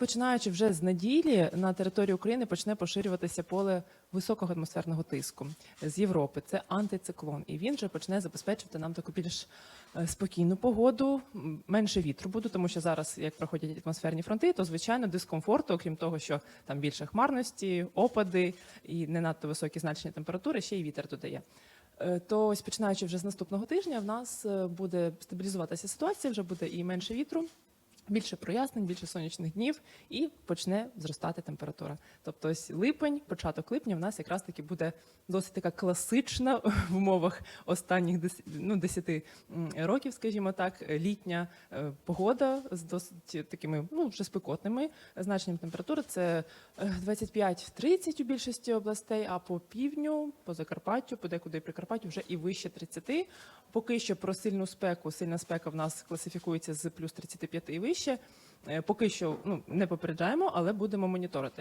Починаючи вже з неділі на території України почне поширюватися поле високого атмосферного тиску з Європи. Це антициклон, і він вже почне забезпечувати нам таку більш е, спокійну погоду, менше вітру буде, тому що зараз, як проходять атмосферні фронти, то звичайно дискомфорту, окрім того, що там більше хмарності, опади і не надто високі значення температури, ще й вітер додає. Е, То ось починаючи вже з наступного тижня, в нас е, буде стабілізуватися ситуація, вже буде і менше вітру, більше прояснень, більше сонячних днів, і почне зростати температура. Тобто, ось липень, початок липня, в нас якраз таки буде досить така класична в умовах останніх дес- ну, 10 років, скажімо так, літня е, погода з досить такими ну вже спекотними значенням температури. Це е, 25-30 у більшості областей, а по півдню, по Закарпаттю, подекуди і Прикарпаттю вже і вище 30. Поки що про сильну спеку, сильна спека в нас класифікується з плюс 35 і вище. Е, Поки що ну не попереджаємо, але будемо моніторити.